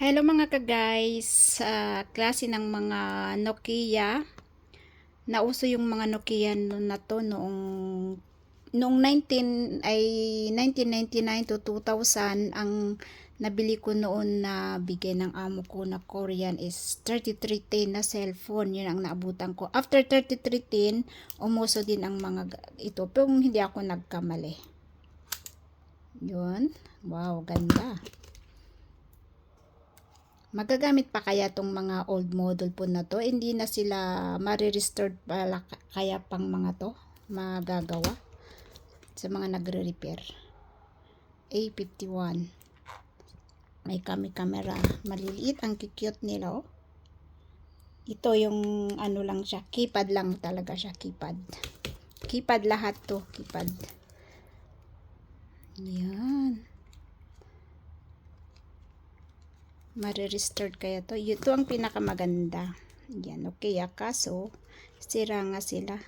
Hello mga ka-guys, sa klase ng mga Nokia. Nauso yung mga Nokia no- na to noong noong 19 ay 1999 to 2000 ang nabili ko noon na bigay ng amo ko na Korean is 3310 na cellphone. Yun ang naabutan ko. After 3310, umuso din ang mga ga- ito. Pero hindi ako nagkamali. Yun. Wow, ganda. Magagamit pa kaya tong mga old model po na to? Hindi na sila marirestored pala ka- kaya pang mga to magagawa sa mga nagre-repair. A51. May kami camera. Maliliit ang cute nila oh. Ito yung ano lang siya. Keypad lang talaga siya. Keypad. Keypad lahat to. Keypad. Yan. Marirestored kaya to. Ito ang pinakamaganda. Yan, Nokia. Kaso, sira nga sila.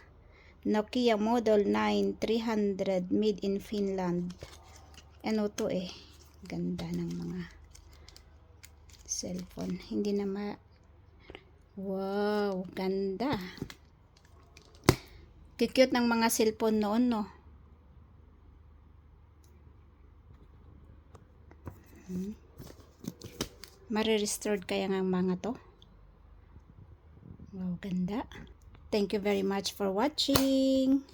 Nokia Model 9 300 made in Finland. Ano to eh. Ganda ng mga cellphone. Hindi na ma... Wow, ganda. Kikute ng mga cellphone noon, no? Hmm. Marirestored kaya ang mga to? Wow, ganda. Thank you very much for watching.